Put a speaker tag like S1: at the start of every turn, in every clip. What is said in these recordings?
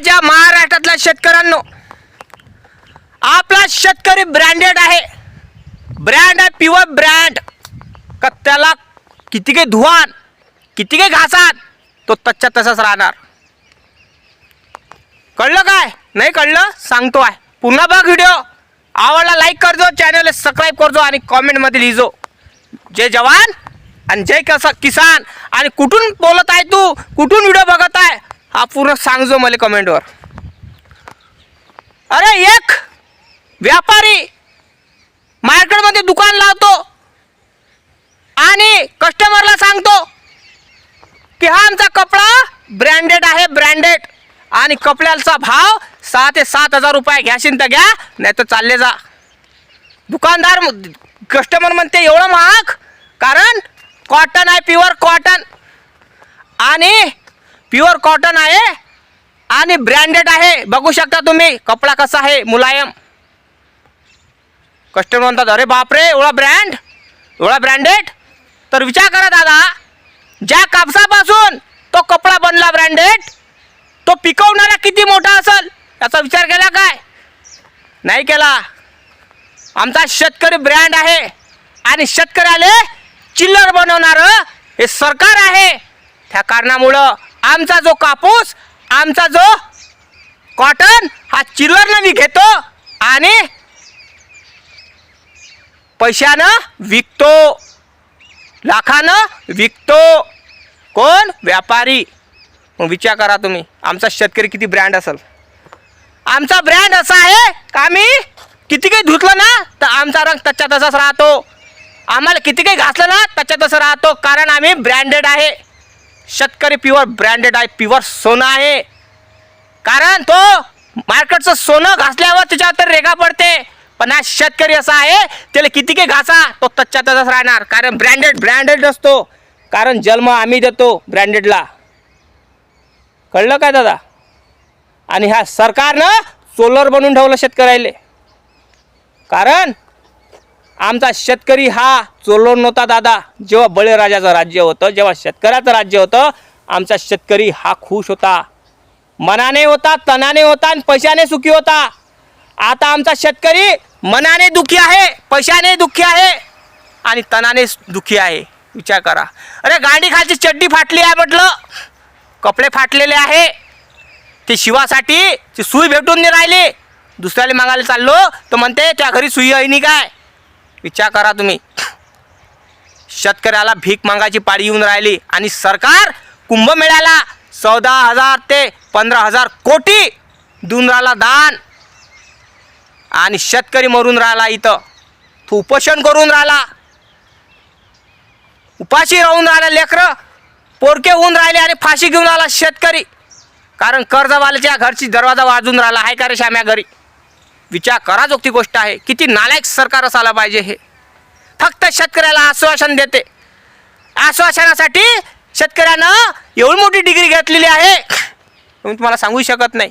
S1: माझ्या महाराष्ट्रातल्या शेतकऱ्यांनो आपला शेतकरी ब्रँडेड आहे. ब्रँड आहे प्युअर ब्रँड का त्याला किती काही धुवान किती काही घासात तो तच्चा तसाच राहणार. कळलं काय? नाही कळलं? सांगतो आहे पुन्हा बघ व्हिडिओ आवडला लाईक करजो चॅनल सबस्क्राईब करजो आणि कॉमेंटमध्ये लिहिजो. जय जवान आणि जय कसा किसान. आणि कुठून बोलत आहे तू? कुठून व्हिडिओ बघत आहे? हा पूर्ण सांगजो मला कमेंटवर. अरे एक व्यापारी मार्केटमध्ये दुकान लावतो आणि कस्टमरला सांगतो की हा आमचा कपडा ब्रँडेड आहे ब्रँडेड आणि कपड्याचा भाव सहा ते सात हजार रुपये घ्याशील तर घ्या नाही तर चालले जा. दुकानदार कस्टमर म्हणते एवढं महाग? कारण कॉटन आहे प्युअर कॉटन आणि प्युअर कॉटन आहे आणि ब्रँडेड आहे. बघू शकता तुम्ही कपडा कसा आहे मुलायम. कस्टमर म्हणतात अरे बापरे एवढा ब्रँड एवढा ब्रँडेड तर विचार करा दादा ज्या कापसापासून तो कपडा बनला ब्रँडेड तो पिकवणारा किती मोठा असेल? याचा विचार केला काय? नाही केला. आमचा शेतकरी ब्रँड आहे आणि शेतकऱ्याले चिल्लर बनवणारं हे सरकार आहे. त्या कारणामुळं आमचा जो कापूस आमचा जो कॉटन हा चिल्लरनं मी घेतो आणि पैशानं विकतो. लाखानं विकतो. कोण? व्यापारी. मग विचार करा तुम्ही आमचा शेतकरी किती ब्रँड असेल? आमचा ब्रँड असा आहे का आम्ही किती काही धुतलं ना तर आमचा रंग तच्चा तसाच राहतो. आम्हाला किती काही घासलं ना तच्चा तसं राहतो. कारण आम्ही ब्रँडेड आहे. शेतकरी प्युअर ब्रँडेड आहे प्युअर सोनं आहे. कारण तो मार्केटचं सोनं घासल्यावर त्याच्यावर तर रेगा पडते. पण हा शेतकरी असा आहे त्याला किती काही घासा तो तच्च्या तसाच राहणार. कारण ब्रँडेड ब्रँडेड असतो. कारण जन्म आम्ही देतो ब्रँडेडला कळलं काय दादा? आणि ह्या सरकारनं सोलर बनवून ठेवलं शेतकऱ्याले. कारण आमचा शेतकरी हा चोरलो नव्हता दादा. जेव्हा बळीराजाचं राज्य होतं जेव्हा शेतकऱ्याचं राज्य होतं आमचा शेतकरी हा खुश होता. मनाने होता तनाने होता आणि पैशाने सुखी होता. आता आमचा शेतकरी मनाने दुखी आहे पैशाने दुखी आहे आणि तनाने दुखी आहे. विचार करा. अरे गांडी खालची चड्डी फाटली आहे म्हटलं. कपडे फाटलेले आहे. ते शिवासाठी ती सुई भेटून नाही राहिली. दुसऱ्याला मागायला चाललो तर म्हणते त्या घरी सुई आहे नाही काय? विचार करा तुम्ही. शेतकऱ्याला भीक मागायची पाळी येऊन राहिली आणि सरकार कुंभमेळ्याला चौदा हजार ते पंधरा हजार कोटी देऊन राहिला दान. आणि शेतकरी मरून राहिला इथं. तो उपोषण करून राहिला. उपाशी राहून राहिला लेकरं. पोरके होऊन राहिले आणि फाशी घेऊन आला शेतकरी. कारण कर्जवाल्याच्या घरची दरवाजा वाजून राहिला. आहे का रे श्याम्या घरी? विचार कराजोगती गोष्ट आहे. किती नालायक सरकार असायला पाहिजे हे. फक्त शेतकऱ्याला आश्वासन देते. आश्वासनासाठी शेतकऱ्यानं एवढी मोठी डिग्री घेतलेली आहे. मी तुम्हाला सांगू शकत नाही.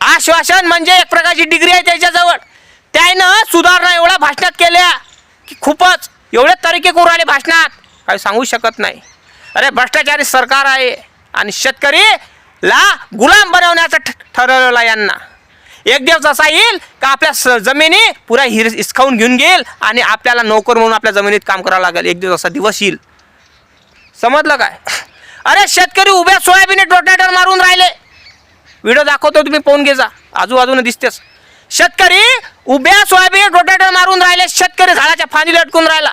S1: आश्वासन म्हणजे एक प्रकारची डिग्री आहे त्याच्याजवळ. त्यानं सुधारणा एवढ्या भाषणात केल्या की खूपच. एवढे तरीके करून आले भाषणात. काही सांगू शकत नाही. अरे भ्रष्टाचारी सरकार आहे आणि शेतकरीला गुलाम बनवण्याचं ठ- ठरवलेलं आहे यांना. एक दिवस असा येईल का आपल्या स जमिनी पुरा हिर हिसकावून घेऊन घेईल आणि आपल्याला नोकर म्हणून आपल्या जमिनीत काम करावं लागेल. एक दिवस असा दिवस येईल. समजलं काय? अरे शेतकरी उभ्या सोयाबीन टोटॅटर मारून राहिले. व्हिडिओ दाखवतो तुम्ही पाहून घे जा. आजूबाजूने दिसतेच. शेतकरी उभ्या सोयाबीन टोटॅटर मारून राहिले शेतकरी झाडाच्या फांदीला लटकून राहिला.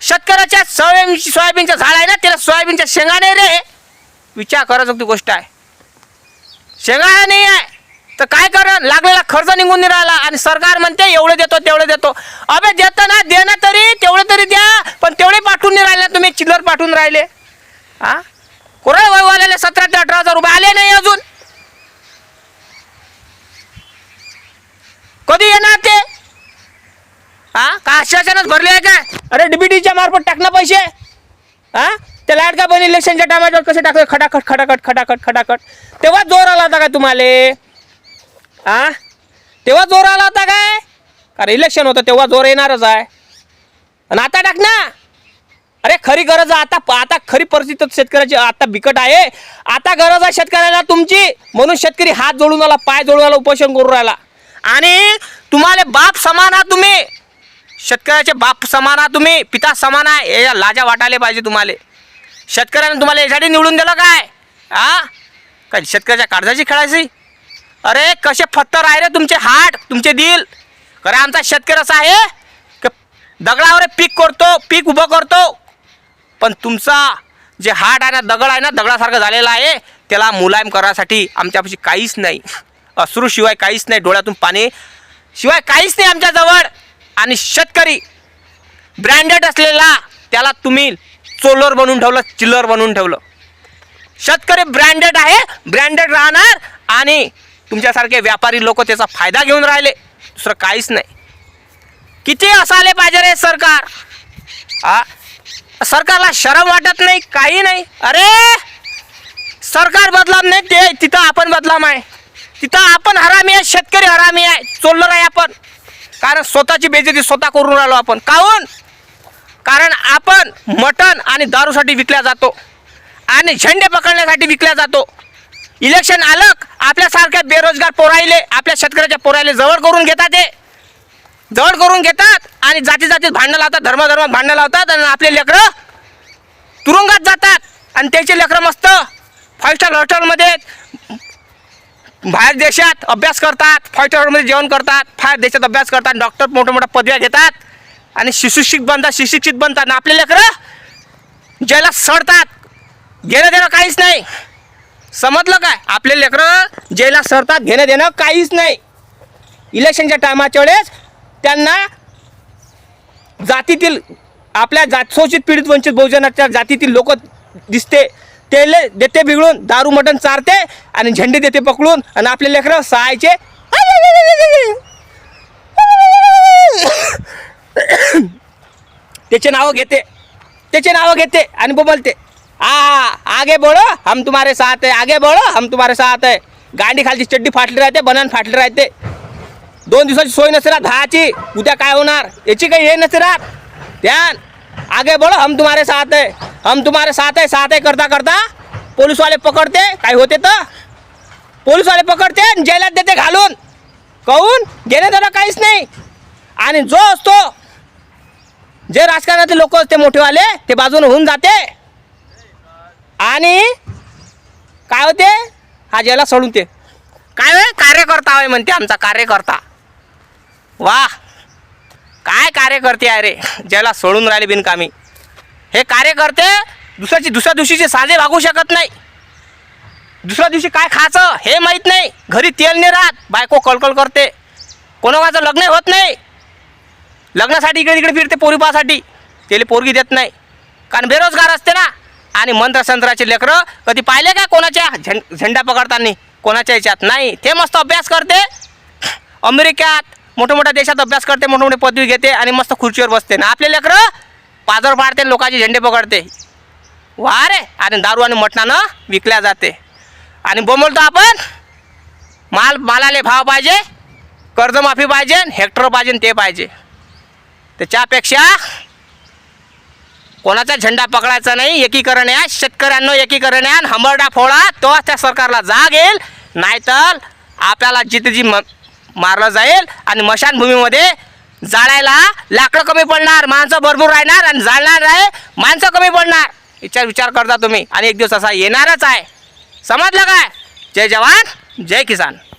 S1: शेतकऱ्याच्या सोयाबीन सोयाबीनचं झाड आहे ना त्याला सोयाबीनच्या शेंगा नाही रे. विचार करायचं ती गोष्ट आहे. शेंगा नाही आहे. तर काय करा? लागलेला खर्च निघून नाही राहिला आणि सरकार म्हणते एवढं देतो तेवढं देतो. अबे देतं ना दे ना तरी तेवढं तरी द्या पण तेवढे पाठवून नाही राहिले तुम्ही चिल्लर पाठवून राहिले. हा कोरड वयवाल्याला सतरा ते अठरा हजार रुपये आले नाही अजून. कधी येणार ते? हा का आश्वासनच भरले आहे काय? अरे डीबीटीच्या मार्फत टाकणं पैसे. हा ते लाडका पण इलेक्शनच्या टायमावर कसे टाकले खटाखट खटाखट खटाखट खटाखट. तेव्हा जोर आला होता काय तुम्हाला? आ? तेव्हा जोर आला होता काय? कारण इलेक्शन होतं तेव्हा जोर येणारच आहे. आणि आता टाक ना. अरे खरी गरज आहे. आता आता खरी परिस्थिती शेतकऱ्याची. आता बिकट आहे. आता गरज आहे शेतकऱ्याला तुमची. म्हणून शेतकरी हात जोडून आला पाय जोडून आला उपोषण करून राहिला. आणि तुम्हाला बाप समान आहात तुम्ही. शेतकऱ्याचे बाप समान आहात तुम्ही. पिता समान आहे. या लाजा वाटायला पाहिजे तुम्हाला. शेतकऱ्याने तुम्हाला यासाठी निवडून दिलं काय? हा काय शेतकऱ्याच्या काळजाची खेळायची? अरे कसे फत्तर आहे रे तुमचे हाट तुमचे दिल. खरं आमचा शेतकरी असा आहे की दगडावर पीक करतो पीक उभं करतो. पण तुमचा जे हाट आहे ना दगड आहे ना दगडासारखं झालेला आहे त्याला मुलायम करायसाठी आमच्यापाशी काहीच नाही. अश्रूशिवाय काहीच नाही डोळ्यातून पाणी. शिवाय काहीच नाही आमच्याजवळ आणि शेतकरी ब्रँडेड असलेला त्याला तुम्ही चोलर बनवून ठेवलं चिल्लर बनवून ठेवलं. शेतकरी ब्रँडेड आहे ब्रँडेड राहणार आणि तुमच्यासारखे व्यापारी लोक त्याचा फायदा घेऊन राहिले. दुसरं काहीच नाही. किती असायला पाहिजे रे सरकार? आ? सरकारला शरम वाटत नाही काही नाही. अरे! सरकार बदलाम नाही ते तिथं आपण बदलाम आहे. तिथं आपण हरामी आहे शेतकरी हरामी आहे चोरलो नाही आपण. कारण स्वतःची बेजेती स्वतः करून राहिलो आपण. काहून? कारण आपण मटण आणि दारूसाठी विकल्या जातो आणि झेंडे पकडण्यासाठी विकल्या जातो. इलेक्शन आलं आपल्यासारख्या बेरोजगार पोराईले आपल्या शेतकऱ्याच्या पोराईले जवळ करून घेतात ते. जवळ करून घेतात आणि जाती जातीत भांडणं लावतात धर्मधर्मात भांडणं लावतात आणि आपले लेकरं तुरुंगात जातात. आणि त्याचे लेकरं मस्त फाईव्ह स्टार हॉटेलमध्ये बाहेर देशात अभ्यास करतात फाईव्ह स्टार हॉटेलमध्ये जेवण करतात बाहेर देशात अभ्यास करतात डॉक्टर मोठ्या मोठ्या पदव्या घेतात आणि सुशिक्षित बनतात सुशिक्षित बनतात. आणि आपले लेकरं ज्याला सडतात. घेणं देणं काहीच नाही. समजलं काय? आपले लेकरं जेला सरतात घेणं देणं काहीच नाही. इलेक्शनच्या टायमाच्या वेळेस त्यांना जातीतील आपल्या जात शोषित पीडित वंचित बहुजनाच्या जातीतील लोक दिसते. तेले देते बिघडून दारू मटण चारते आणि झेंडे देते पकडून आणि आपले लेकरं सहायचे. त्याचे नावं घेते. त्याचे नावं घेते आणि बोलते. आगे बोलो हम तुम्हारे साथ है। आगे बोलो हम तुम्हारे साथ है। गांडी खालची चड्डी फाटली राहते बनान फाटली राहते। दोन दिवसाची सोय नसे राहत दहाची उद्या काय होणार? याची काही हे नसे राहत। ध्यान आगे बोलो हम तुम्हारे साथ है। हम तुम्हारे साथ है साथ है करता करता। पोलीसवाले पकडते काय होते तर? पोलीसवाले पकडते आणि जेलात देते घालून। कहून घेणे त्याला काहीच नाही। आणि जो असतो जे राजकारणातले लोक असते मोठेवाले ते बाजून होऊन जाते। आणि काय होते? हा ज्याला सोडून ते काय होय? कार्यकर्ता होय म्हणते आमचा कार्यकर्ता. वा. काय कार्यकर्ते आहे रे? ज्याला सोडून राहिले बिनकामी. हे कार्यकर्ते दुसऱ्याची दुसऱ्या दिवशीचे साजे भागू शकत नाही. दुसऱ्या दिवशी काय खायचं हे माहीत नाही. घरी तेल नाही राहत. बायको कलकल करते. कोणाचं लग्न होत नाही. लग्नासाठी इकडे तिकडे फिरते पोरीपासाठी. त्याला पोरगी देत नाही. कारण बेरोजगार असते ना. आणि मंत्रसंत्राचे लेकरं कधी पाहिले का कोणाच्या झें झेंडा पकडताना? कोणाच्या याच्यात? नाही. ते मस्त अभ्यास करते. अमेरिकेत मोठ्या मोठ्या देशात अभ्यास करते मोठे मोठे पदवी घेते आणि मस्त खुर्चीवर बसते. ना आपले लेकरं पाजर पाडते लोकांचे झेंडे पकडते. वा रे. आणि दारू आणि मटणानं विकल्या जाते. आणि बोंबलतो आपण. माल मालाले भाव पाहिजे कर्जमाफी पाहिजे हेक्टर पाहिजे ते पाहिजे. त्याच्यापेक्षा कोणाचा झेंडा पकडायचा नाही एकीकरण या शेतकऱ्यांना एकीकरण या हंबरडा फोडा तो त्या सरकारला जाग येईल. नाहीतर आपल्याला जिथे जी म मारलं जाईल आणि मशानभूमीमध्ये जाळायला लाकडं कमी पडणार माणसं भरपूर राहणार आणि जाळणार आहे माणसं कमी पडणार. विचार विचार करता तुम्ही. आणि एक दिवस असा येणारच आहे. समजलं काय? जय जवान जय किसान.